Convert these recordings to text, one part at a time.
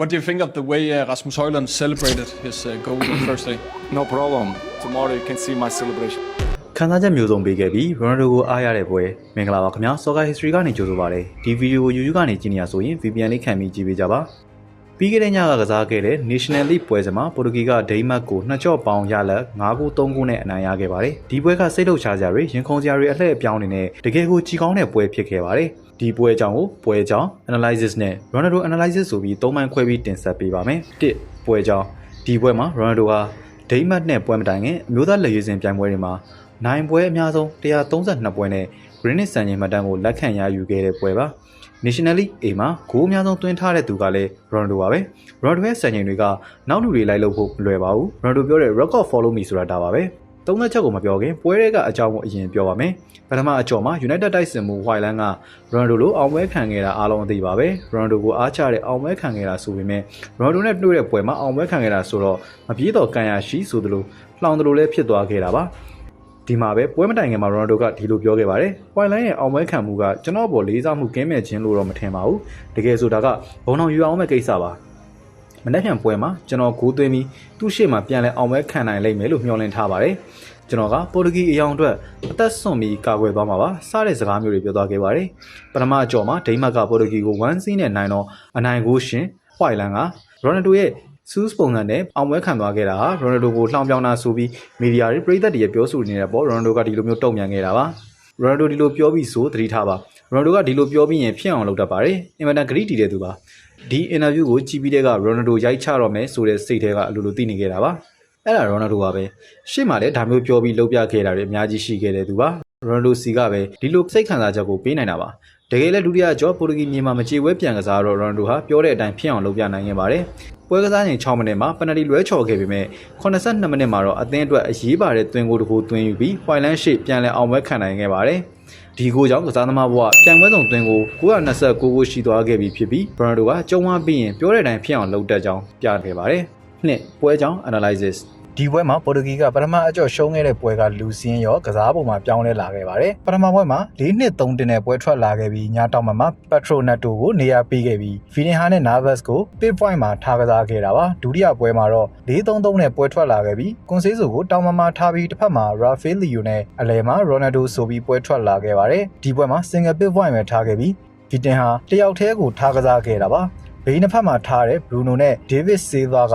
What do you think of the way uh, Rasmus Højlund celebrated his uh, goal on Thursday? No problem. Tomorrow you can see my celebration. ခံစားချက်မျိုးစုံပေးခဲ့ပြီးရိုနယ်ဒိုကိုအားရတဲ့ပွဲမင်္ဂလာပါခင်ဗျာ Soccer History ကနေကြိုဆိုပါရစေဒီဗီဒီယိုကို YouTube ကနေကြည့်နေရဆိုရင် VPN လေးခံပြီးကြည့်ပေးကြပါ ပြီးခဲ့တဲ့ညကကစားခဲ့တဲ့ National League ပွဲစဉ်မှာပေါ်တူဂီကဒိန်းမတ်ကိုနှစ်ကြော့ပေါင်ရလက်9ဂိုး3ဂိုးနဲ့အနိုင်ရခဲ့ပါတယ်ဒီပွဲကစိတ်ထုတ်ချကြတွေရင်ခုန်စရာတွေအလှည့်အပြောင်းနေနဲ့တကယ်ကိုကြီးကောင်းတဲ့ပွဲဖြစ်ခဲ့ပါတယ်ဒီပွဲအကြောင်းကိုပွဲအကြောင်း analysis နဲ့ Ronaldo analysis ဆိုပြီးသုံးပိုင်းခွဲပြီးတင်ဆက်ပေးပါမယ်တစ်ပွဲအကြောင်းဒီပွဲမှာ Ronaldo ဟာဒိန်းမတ်နဲ့ပွဲမတိုင်ခင်အမျိုးသားလက်ရွေးစင်ပြိုင်ပွဲတွေမှာနိုင်ပွဲအများဆုံး132ပွဲနဲ့ Greenwich စံချိန်မှတ်တမ်းကိုလက်ခံရယူခဲ့တဲ့ပွဲပါ National League A မှာဂိုးအများဆုံးသွင်းထားတဲ့သူကလည်း Ronaldo ပါပဲ Ronaldo ရဲ့စံချိန်တွေကနောက်လူတွေလိုက်လို့ဖို့မလွယ်ပါဘူး Ronaldo ပြောတဲ့ record follow me ဆိုတာဒါပါပဲသုံးသက်ချက်ကိုမပြောခင်ပွဲတွေကအကြောင်းကိုအရင်ပြောပါမယ်ပထမအကြော်မှာ United တိုက်စစ်မှု Whiteland က Ronaldo လိုအောင်ပွဲခံခဲ့တာအားလုံးအသိပါပဲ Ronaldo ကိုအားချတဲ့အောင်ပွဲခံခဲ့တာဆိုပေမဲ့ Ronaldo နဲ့တွေ့တဲ့ပွဲမှာအောင်ပွဲခံခဲ့တာဆိုတော့မပြေတော့ကန်ရရှိဆိုသလိုလှောင်သလိုလည်းဖြစ်သွားခဲ့တာပါ ဒီမှာပဲပွဲမတိုင်ခင်မှာရိုနယ်ဒိုကဒီလိုပြောခဲ့ပါတယ်။ပွိုင်လိုင်းရဲ့အောင်ပွဲခံမှုကကျွန်တော်ပေါ်လေးစားမှုကင်းမဲ့ခြင်းလို့တော့မထင်ပါဘူး။တကယ်ဆိုတာကဘုံတော်ယူအောင်မဲ့ကိစ္စပါ။မနေ့ပြန်ပွဲမှာကျွန်တော်ဂိုးသွင်းပြီးသူ့ရှေ့မှာပြန်လဲအောင်ပွဲခံနိုင်လိမ့်မယ်လို့မျှော်လင့်ထားပါတယ်။ကျွန်တော်ကပေါ်တူဂီအယောင်အတွက်အသက်ဆွန့်ပြီးကာကွယ်သွားမှာပါ။စားတဲ့စကားမျိုးတွေပြောသွားခဲ့ပါတယ်။ပထမအကြော်မှာဒိန်းမတ်ကပေါ်တူဂီကို1စီးနဲ့နိုင်တော့အနိုင်ကိုရှင်ပွိုင်လန်ကရိုနယ်ဒိုရဲ့ စူးစပုံစံနဲ့အောင်ပွဲခံသွားခဲ့တာဟာရိုနယ်ဒိုကိုလှောင်ပြောင်းတာဆိုပြီးမီဒီယာတွေပြည်သက်တွေပြောဆိုနေတဲ့ပေါ်ရိုနယ်ဒိုကဒီလိုမျိုးတုံ့ပြန်ခဲ့တာပါရိုနယ်ဒိုဒီလိုပြောပြီးဆိုသတိထားပါရိုနယ်ဒိုကဒီလိုပြောပြီးရင်ဖြစ်အောင်လုပ်တတ်ပါတယ်အင်မတန်ဂရိတီတဲ့သူပါဒီအင်တာဗျူးကိုကြည့်ပြီးတဲ့ကရိုနယ်ဒိုရိုက်ချတော့မယ်ဆိုတဲ့စိတ်ထဲကအလိုလိုသိနေခဲ့တာပါအဲ့ဒါရိုနယ်ဒိုပါပဲရှေ့မှာလည်းဒါမျိုးပြောပြီးလုပ်ပြခဲ့တာတွေအများကြီးရှိခဲ့တဲ့သူပါရိုနယ်ဒိုစီကပဲဒီလိုစိတ်ခံစားချက်ကိုပေးနိုင်တာပါ တကယ်လည်းဒုတိယကျော်ပိုတူဂီမြေမှာမကြေဝဲပြန်ကစားတော့ရိုနယ်ဒိုဟာပြောတဲ့အတိုင်းဖြစ်အောင်လုပ်ပြနိုင်ခဲ့ပါတယ်ပွဲကစားချိန်6မိနစ်မှာပနတီလွဲချော်ခဲ့ပေမဲ့82မိနစ်မှာတော့အသင်းအတွက်အရေးပါတဲ့သွင်းကိုတစ်ခုသွင်းယူပြီးဝိုင်လန်ရှိပြန်လည်အောင်ပွဲခံနိုင်ခဲ့ပါတယ်ဒီကိုကြောင့်ကစားသမားဘဝပြန်ပွဲဆောင်သွင်းကို929ကိုရှိသွားခဲ့ပြီဖြစ်ပြီးဘရန်ဒိုကကြုံဝါပြီးရင်ပြောတဲ့အတိုင်းဖြစ်အောင်လုပ်တတ်ကြောင်းပြခဲ့ပါတယ်နှစ်ပွဲကြောင်း analysis ဒီပွဲမှာပေါ်တူဂီကပထမအကြော့ရှုံးခဲ့တဲ့ပွဲကလူစင်းရောကစားပုံမှာပြောင်းလဲလာခဲ့ပါတယ်ပထမပွဲမှာ၄နှစ်3တင်တဲ့ပွဲထွက်လာခဲ့ပြီးညတောင်မှာပက်ထရိုနက်တိုကိုနေရာပေးခဲ့ပြီးဗီနင်ဟာနဲ့နာဗတ်စ်ကို pit point မှာထားကစားခဲ့တာပါဒုတိယပွဲမှာတော့4-3-3နဲ့ပွဲထွက်လာခဲ့ပြီးကွန်ဆေးဆိုကိုတောင်မမှာထားပြီးတစ်ဖက်မှာရာဖေးလီယိုနဲ့အလယ်မှာရိုနယ်ဒိုဆိုပြီးပွဲထွက်လာခဲ့ပါတယ်ဒီပွဲမှာ single pit point ပဲထားခဲ့ပြီးဗီတင်ဟာတယောက်တည်းကိုထားကစားခဲ့တာပါဘေးနှစ်ဖက်မှာထားတဲ့ဘရူနိုနဲ့ဒေးဗစ်ဆေးဗာက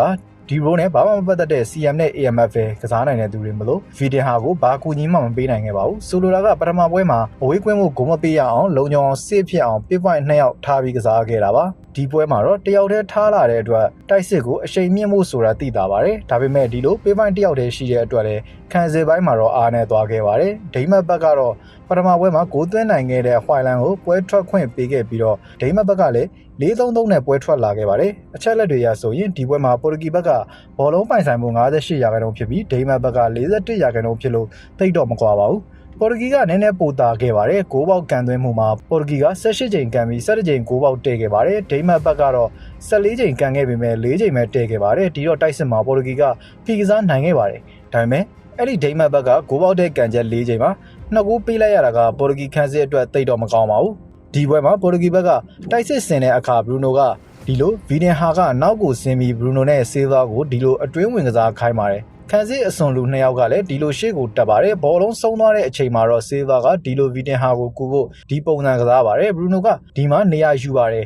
ဒီဘရိုနဲ့ဘာမှမပတ်သက်တဲ့ CM နဲ့ AMF ပဲကစားနိုင်တဲ့သူတွေမလို့ဗီဒင်ဟာကိုဘာကူညီမှမပေးနိုင်ခဲ့ပါဘူးဆိုလိုတာကပထမပွဲမှာအဝေးကွင်းကိုဂိုးမပေးရအောင်လုံခြုံအောင်စစ်ဖြစ်အောင် pit point နှစ်ယောက်ထားပြီးကစားခဲ့တာပါ ဒီပွဲမှာတော့တယောက်တည်းထားလာတဲ့အတွက်တိုက်စစ်ကိုအချိန်မြင့်ဖို့ဆိုတာသိတာပါတယ်ဒါပေမဲ့ဒီလို pit point တယောက်တည်းရှိတဲ့အတွက်လည်းခံစေပိုင်းမှာတော့အားနဲ့သွားခဲ့ပါတယ်ဒိမတ်ဘက်ကတော့ပထမပွဲမှာဂိုးသွင်းနိုင်ခဲ့တဲ့ဟွိုင်လန်ကိုပွဲထွက်ခွင့်ပေးခဲ့ပြီးတော့ဒိမတ်ဘက်ကလည်း4-3-3နဲ့ပွဲထွက်လာခဲ့ပါတယ်အချက်လက်တွေရဆိုရင်ဒီပွဲမှာပေါ်တူဂီဘက်ကဘောလုံးပိုင်ဆိုင်မှု58ရာခိုင်နှုန်းဖြစ်ပြီးဒိမတ်ဘက်က41ရာခိုင်နှုန်းဖြစ်လို့သိတော့မကွာပါဘူး ပေါ်တူဂီကနည်းနည်းပိုတာခဲ့ပါတယ်ဂိုးပေါက်ကန်သွင်းမှုမှာပေါ်တူဂီက18ချိန်ကန်ပြီး17ချိန်ဂိုးပေါက်တည့်ခဲ့ပါတယ်ဒိမတ်ဘက်ကတော့14ချိန်ကန်ခဲ့ပေမဲ့4ချိန်ပဲတည့်ခဲ့ပါတယ်ဒီတော့တိုက်စစ်မှာပေါ်တူဂီကဖီကစားနိုင်ခဲ့ပါတယ်ဒါပေမဲ့အဲ့ဒီဒိမတ်ဘက်ကဂိုးပေါက်တဲ့ကန်ချက်၄ချိန်မှာနှစ်ဂိုးပေးလိုက်ရတာကပေါ်တူဂီခန်းစစ်အတွက်သိတော့မကောင်းပါဘူးဒီပွဲမှာပေါ်တူဂီဘက်ကတိုက်စစ်ဆင်တဲ့အခါဘရူနိုကဒီလိုဗီဒင်ဟာကနောက်ကိုဆင်းပြီးဘရူနိုနဲ့ဆေးသားကိုဒီလိုအတွင်းဝင်ကစားခိုင်းပါတယ် ခန်းစစ်အစွန်လူနှစ်ယောက်ကလည်းဒီလိုရှေ့ကိုတက်ပါတယ်ဘောလုံးဆုံးသွားတဲ့အချိန်မှာတော့ဆေးသားကဒီလိုဗီဒင်ဟာကိုကူဖို့ဒီပုံစံကစားပါတယ်ဘရူနိုကဒီမှာနေရာယူပါတယ်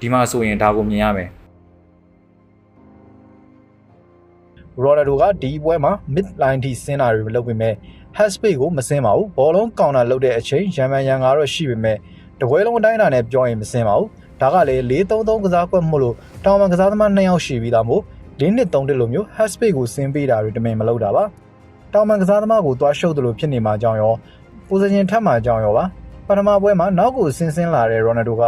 ဒီမှာဆိုရင်ဒါကိုမြင်ရမယ်ရိုနယ်ဒိုကဒီပွဲမှာ mid line ထိဆင်းတာတွေမလုပ်ပေမဲ့ head space ကိုမဆင်းပါဘူးဘောလုံးကောင်တာလုပ်တဲ့အချိန်ရန်မန်ရန်ကတော့ရှိပေမဲ့တပွဲလုံးအတိုင်းအတာနဲ့ပြောရင်မဆင်းပါဘူးဒါကလည်း4-3-3ကစားကွက်မို့လို့တောင်မန်ကစားသမား2ယောက်ရှိပြီးသားမို့ ၄နှစ်3တက်လို့မျိုး head space ကိုဆင်းပေးတာတွေတမင်မလုပ်တာပါတောင်မန်ကစားသမားကိုသွားရှုပ်တယ်လို့ဖြစ်နေမှာကြောင်းရော position ထပ်မှာကြောင်းရောပါပထမပွဲမှာနောက်ကိုဆင်းဆင်းလာတဲ့ရိုနယ်ဒိုက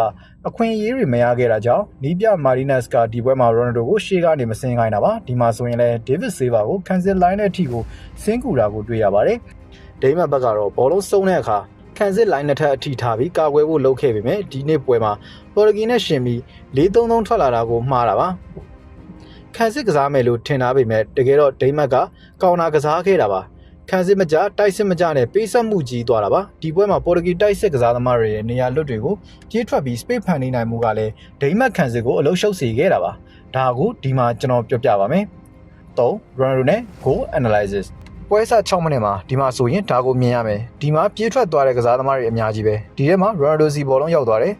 အခွင့်အရေးတွေမရခဲ့တာကြောင့်နီးပြမာရီနက်စ်ကဒီပွဲမှာရိုနယ်ဒိုကိုရှေ့ကနေမဆင်းခိုင်းတာပါဒီမှာဆိုရင်လည်းဒေးဗစ်ဆေးဘာကိုကန်ဆယ်လိုင်းနဲ့အထိကိုဆင်းကူတာကိုတွေ့ရပါတယ်ဒိမတ်ဘက်ကတော့ဘောလုံးစုံတဲ့အခါခံစစ်လိုင်းနှစ်ထပ်အထိထားပြီးကာကွယ်ဖို့လုပ်ခဲ့ပေမဲ့ဒီနေ့ပွဲမှာပေါ်တူဂီနဲ့ရှင်ပြီး4-3-3ထွက်လာတာကိုမှားတာပါ ခံစစ်ကစားမယ်လို့ထင်ထားပေမဲ့တကယ်တော့ဒိမတ်ကကောင်နာကစားခဲ့တာပါခံစစ်မကြတိုက်စစ်မကြနဲ့ပေးဆက်မှုကြီးသွားတာပါဒီပွဲမှာပေါ်တူဂီတိုက်စစ်ကစားသမားတွေရဲ့နေရာလွတ်တွေကိုပြေးထွက်ပြီး space ဖန်နေနိုင်မှုကလည်းဒိမတ်ခံစစ်ကိုအလုံးရှုပ်စေခဲ့တာပါဒါကိုဒီမှာကျွန်တော်ပြောပြပါမယ်3 Ronaldo နဲ့ goal analysis ပွဲစ6မိနစ်မှာဒီမှာဆိုရင်ဒါကိုမြင်ရမယ်ဒီမှာပြေးထွက်သွားတဲ့ကစားသမားတွေအများကြီးပဲဒီထဲမှာ Ronaldo စီဘောလုံးရောက်သွားတယ်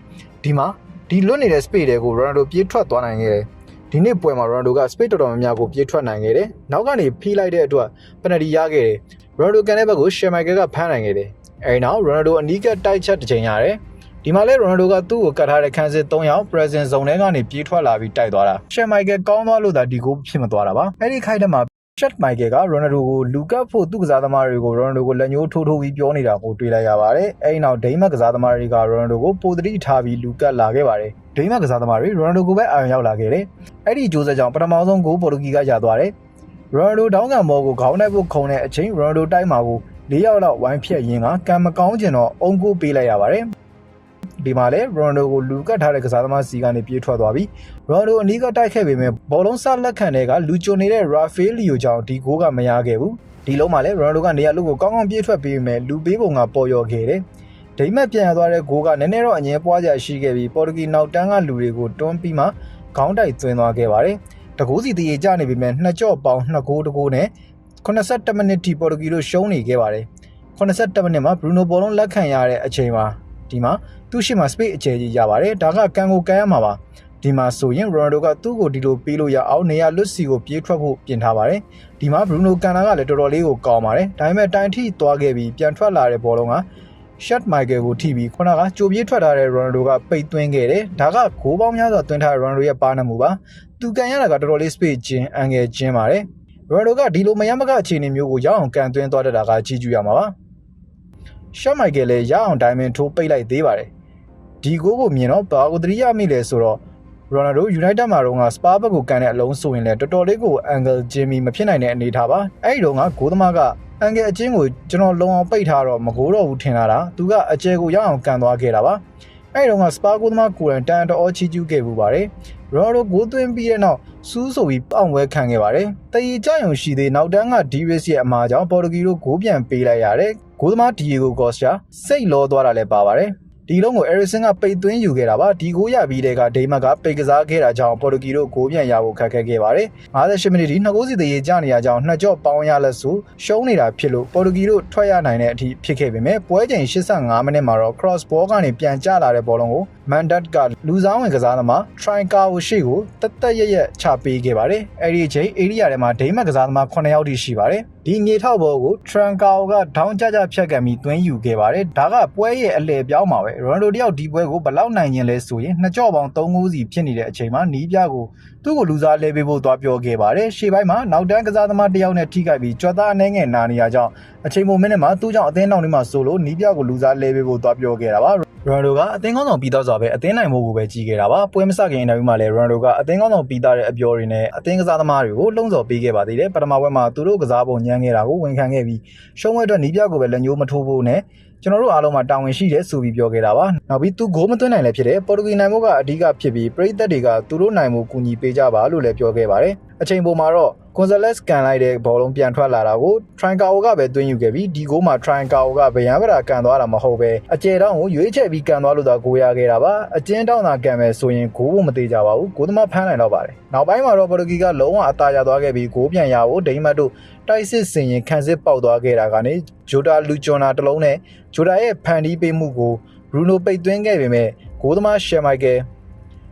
ဒီမှာဒီလွတ်နေတဲ့ space တွေကို Ronaldo ပြေးထွက်သွားနိုင်ခဲ့တယ် ဒီနေ့ပွဲမှာ Ronaldo က space တော်တော်များများကိုပြေးထွက်နိုင်ခဲ့တယ်နောက်ကနေဖိလိုက်တဲ့အတွက် penalty ရခဲ့တယ် Ronaldo ကန်တဲ့ဘက်ကို Shea Michael ကဖမ်းနိုင်ခဲ့တယ်အဲဒီနောက် Ronaldo အနီးကပ်တိုက်ချက်တစ်ချိန်ရတယ်ဒီမှာလဲ Ronaldo ကသူ့ကိုကတ်ထားတဲ့ခန်းစစ်3ယောက် present zone ထဲကနေပြေးထွက်လာပြီးတိုက်သွားတာ Shea Michael ကောင်းသွားလို့သာဒီကိုဖြစ်မသွားတာပါအဲ့ဒီခိုက်တဲ့မှာ Chet Michael က Ronaldo ကိုလူကပ်ဖို့သူ့ကစားသမားတွေကို Ronaldo ကိုလက်ညှိုးထိုးထိုးပြီးပြောနေတာကိုတွေ့လိုက်ရပါတယ်။အဲဒီနောက်ဒိန်းမတ်ကစားသမားတွေက Ronaldo ကိုပိုတတိထားပြီးလူကပ်လာခဲ့ပါတယ်။ဒိန်းမတ်ကစားသမားတွေ Ronaldo ကိုပဲအာရုံရောက်လာခဲ့တယ်။အဲ့ဒီကြိုးစားကြောင့်ပထမဆုံးဂိုးပေါ်တူဂီကရသွားတယ်။ Ronaldo တောင်းကံမောကိုခေါင်းတိုက်ဖို့ခုံတဲ့အချိန် Ronaldo တိုက်မှာကို၄ယောက်လောက်ဝိုင်းဖြတ်ရင်းကကံမကောင်းကျင်တော့အုံကိုပေးလိုက်ရပါတယ်။ ဒီမှာလဲ Ronaldo ကိုလူကတ်ထားတဲ့ကစားသမားစီကနေပြေးထွက်သွားပြီး Ronaldo အနီးကတိုက်ခဲ့ပေမဲ့ဘောလုံးစလက်ခံတဲ့ကလူကျွနေတဲ့ Rafaelio ကြောင့်ဒီဂိုးကမရခဲ့ဘူးဒီလုံးမှာလဲ Ronaldo ကနေရာလူကိုကောင်းကောင်းပြေးထွက်ပေးပေမဲ့လူပေးပုံကပေါ်ရော်ခဲ့တယ်ဒိမတ်ပြန်ရသွားတဲ့ဂိုးကနည်းနည်းတော့အငြင်းပွားကြရှိခဲ့ပြီးပေါ်တူဂီနောက်တန်းကလူတွေကိုတွန်းပြီးမှခေါင်းတိုက်သွင်းသွားခဲ့ပါတယ်တကူစီတရေကြနေပေမဲ့နှစ်ကြော့ပေါင်းနှစ်ဂိုးတကူနဲ့82မိနစ်ထိပေါ်တူဂီတို့ရှုံးနေခဲ့ပါတယ်82မိနစ်မှာ Bruno ဘောလုံးလက်ခံရတဲ့အချိန်မှာ ဒီမှာသူ့ရှိမှာ space အကျယ်ကြီးရပါတယ်ဒါကကန်ကိုကန်ရမှာပါဒီမှာဆိုရင် Ronaldo ကသူ့ကိုဒီလိုပေးလို့ရအောင်နေရာလွတ်စီကိုပြေးထွက်ဖို့ပြင်ထားပါတယ်ဒီမှာ Bruno ကန်နာကလည်းတော်တော်လေးကိုကောင်းပါတယ်ဒါပေမဲ့တိုင်ထိသွားခဲ့ပြီးပြန်ထွက်လာတဲ့ဘောလုံးက Shot Michael ကိုထိပြီးခုနကကြိုပြေးထွက်ထားတဲ့ Ronaldo ကပိတ်သွင်းခဲ့တယ်ဒါကဂိုးပေါင်းများစွာသွင်းထားတဲ့ Ronaldo ရဲ့ပါနမှုပါသူကန်ရတာကတော်တော်လေး space ချင်းအန်ဂယ်ချင်းပါတယ် Ronaldo ကဒီလိုမရမကအခြေအနေမျိုးကိုရအောင်ကန်သွင်းသွားတတ်တာကကြီးကျူးရမှာပါ Shot Michael လည်းရအောင် diamond ထိုးပိတ်လိုက်သေးပါတယ်ဒီဂိုးကိုမြင်တော့ဘာကိုသတိရမိလဲဆိုတော့ Ronaldo United မှာတော့ငါ Spa ဘက်ကိုကန်တဲ့အလုံးဆိုရင်လည်းတော်တော်လေးကို angle Jimmy မဖြစ်နိုင်တဲ့အနေထားပါအဲ့ဒီတော့ငါဂိုးသမားကအန်ဂယ်အချင်းကိုကျွန်တော်လုံအောင်ပိတ်ထားတော့မကိုးတော့ဘူးထင်လာတာသူကအကျဲကိုရအောင်ကန်သွားခဲ့တာပါအဲ့ဒီတော့ငါ Spa ဂိုးသမားကိုယ်တိုင်တန်တော်ချီကျူးခဲ့ပူပါတယ် Ronaldo ဂိုးသွင်းပြီးတဲ့နောက်စူးဆိုပြီးပေါင်ဝဲခံခဲ့ပါတယ်တည်ကြယုံရှိသေးနောက်တန်းက D-Race ရဲ့အမှားကြောင့်ပေါ်တူဂီတို့ဂိုးပြန်ပေးလိုက်ရတယ် ဂိုးသမား Diego Costa စိတ်လောသွားတာလည်းပါပါတယ်ဒီလုံးကို Eriksen ကပိတ်သွင်းယူခဲ့တာပါဒီဂိုးရပြီးတဲ့ကဒိမတ်ကပိတ်ကစားခဲ့တာကြောင့်ပေါ်တူဂီတို့ဂိုးပြန်ရဖို့ခက်ခဲခဲ့ပါတယ်58မိနစ်ဒီနှစ်ဂိုးစီတရေကျနေရကြောင်းနှစ်ကြော့ပေါင်းရလက်စုရှုံးနေတာဖြစ်လို့ပေါ်တူဂီတို့ထွက်ရနိုင်တဲ့အထိဖြစ်ခဲ့ပေမဲ့ပွဲချိန်85မိနစ်မှာတော့ cross ball ကနေပြန်ကျလာတဲ့ဘောလုံးကို Mandat ကလူစားဝင်ကစားသမား Trinca ကိုရှေ့ကိုတက်တက်ရရက်ချပေးခဲ့ပါတယ်အဲ့ဒီအချိန် area ထဲမှာဒိမတ်ကစားသမား9ယောက်ထိရှိပါတယ်ဒီမြေထောက်ဘောကို Trinca ကထောင်းကြကြဖြတ်ကန်ပြီးသွင်းယူခဲ့ပါတယ်ဒါကပွဲရဲ့အလဲပြောင်းပါပဲ Ronaldo တယောက်ဒီပွဲကိုဘယ်လောက်နိုင်ရင်လဲဆိုရင်နှစ်ကြော့ပေါင်း3ဂိုးစီဖြစ်နေတဲ့အချိန်မှာနီးပြကို သူ့ကိုလူစားလဲပေးဖို့သွားပြောခဲ့ပါတယ်ရှေ့ပိုင်းမှာနောက်တန်းကစားသမားတယောက်နဲ့ထိခိုက်ပြီးကြွက်သားအနေငယ်နာနေရကြောင်းအချိန်မိုမိနစ်မှာသူ့ကြောင့်အသင်းနောက်နေမှာဆိုလို့နီးပြကိုလူစားလဲပေးဖို့သွားပြောခဲ့တာပါ Ronaldo ကအသင်းကောင်းဆောင်ပြီးသားစွာပဲအသင်းနိုင်မှုကိုပဲကြီးခဲ့တာပါပွဲမစခင်အင်တာဗျူးမှာလည်း Ronaldo ကအသင်းကောင်းဆောင်ပြီးသားတဲ့အပြောတွေနဲ့အသင်းကစားသမားတွေကိုလှုံ့ဆော်ပေးခဲ့ပါသေးတယ်ပထမပွဲမှာသူတို့ကစားပုံညံခဲ့တာကိုဝန်ခံခဲ့ပြီးရှုံးပွဲအတွက်နီးပြကိုပဲလက်ညှိုးမထိုးဖို့နဲ့ကျွန်တော်တို့အားလုံးမှာတာဝန်ရှိတယ်ဆိုပြီးပြောခဲ့တာပါနောက်ပြီးသူဂိုးမသွင်းနိုင်လည်းဖြစ်တယ်ပေါ်တူဂီနိုင်မှုကအဓိကဖြစ်ပြီးပရိသတ်တွေကသူတို့နိုင်မှုကူညီပေးကြပါလို့လည်းပြောခဲ့ပါတယ်အချိန်ပေါ်မှာတော့ Gonzalez ကန်လိုက်တဲ့ဘောလုံးပြန်ထွက်လာတာကို Trincao ကပဲသွင်းယူခဲ့ပြီးဒီဂိုးမှာ Trincao ကဗရန်ဗရာကန်သွားတာမဟုတ်ပဲအကျယ်တောင်းကိုရွေးချယ်ပြီးကန်သွားလို့သာဂိုးရခဲ့တာပါအကျဉ်းတောင်းသာကန်မယ်ဆိုရင်ဂိုးဖို့မသေးကြပါဘူးဂိုးသမားဖမ်းနိုင်တော့ပါတယ်နောက်ပိုင်းမှာတော့ပေါ်တူဂီကလုံးဝအသာရသွားခဲ့ပြီးဂိုးပြန်ရဖို့ဒိမတ်တို့တိုက်စစ်စင်ရင်ခံစစ်ပေါက်သွားခဲ့တာကနေဂျိုတာလူဂျွန်နာတစ်လုံးနဲ့ဂျိုတာရဲ့ဖန်တီးပေးမှုကိုဘရူနိုပိတ်သွင်းခဲ့ပေမဲ့ဂိုးသမားရှယ်မိုက်ကယ်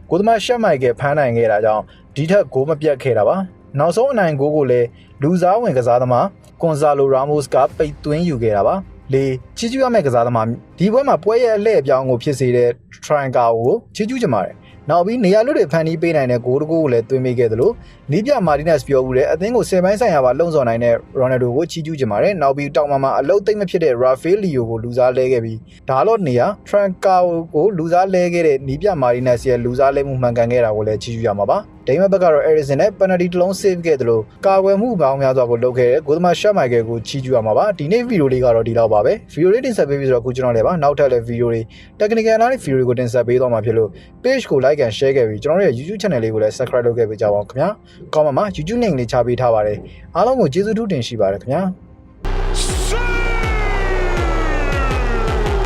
ဂိုးသမားရှက်မိုက်ကယ်ဖမ်းနိုင်ခဲ့တာကြောင့်ဒီထက်ဂိုးမပြတ်ခဲ့တာပါနောက်ဆုံးအနိုင်ဂိုးကိုလည်းလူစားဝင်ကစားသမားကွန်ဇာလိုရာမို့စ်ကပိတ်သွင်းယူခဲ့တာပါလေချီးကျူးရမယ့်ကစားသမားဒီပွဲမှာပွဲရဲ့အလှည့်အပြောင်းကိုဖြစ်စေတဲ့ Triangle ကိုချီးကျူးကြပါတယ် နောက်ပြီးနေရာလွတ်တွေဖန်တီးပေးနိုင်တဲ့ဂိုးတကူကိုလည်းသွင်းပေးခဲ့သလိုနီးပြမာတီနက်စ်ပြောဦးတဲ့အသင်းကိုဆယ်ပိုင်းဆိုင်ရာပါလုံဆော်နိုင်တဲ့ရိုနယ်ဒိုကိုချီးကျူးကြပါတယ်နောက်ပြီးတောင်မာမှာအလုတ်သိမ့်မဖြစ်တဲ့ရာဖေးလီယိုကိုလူစားလဲခဲ့ပြီးဒါလော့နေရာထရန်ကာကိုလူစားလဲခဲ့တဲ့နီးပြမာတီနက်စ်ရဲ့လူစားလဲမှုမှန်ကန်ခဲ့တာကိုလည်းချီးကျူးရမှာပါ ဒိမတ်ဘက်ကတော့ Eriksen နဲ့ penalty တစ်လုံး save ခဲ့တယ်လို့ကာကွယ်မှုပေါင်းများစွာကိုလုပ်ခဲ့တဲ့ဂိုးသမား Shot Michael ကိုချီးကျူးရမှာပါဒီနေ့ဗီဒီယိုလေးကတော့ဒီလောက်ပါပဲဗီဒီယိုလေးတင်ဆက်ပေးပြီးဆိုတော့အခုကျွန်တော်လည်းပါနောက်ထပ်လည်းဗီဒီယိုတွေ technical အနားလေးဗီဒီယိုတွေကိုတင်ဆက်ပေးသွားမှာဖြစ်လို့ page ကို like and share ခဲ့ပြီးကျွန်တော်ရဲ့ YouTube channel လေးကိုလည်း subscribe လုပ်ခဲ့ပေးကြပါဦးခင်ဗျာ comment မှာ YouTube link လေးချပေးထားပါတယ်အားလုံးကိုကျေးဇူးထူးတင်ရှိပါတယ်ခင်ဗျာ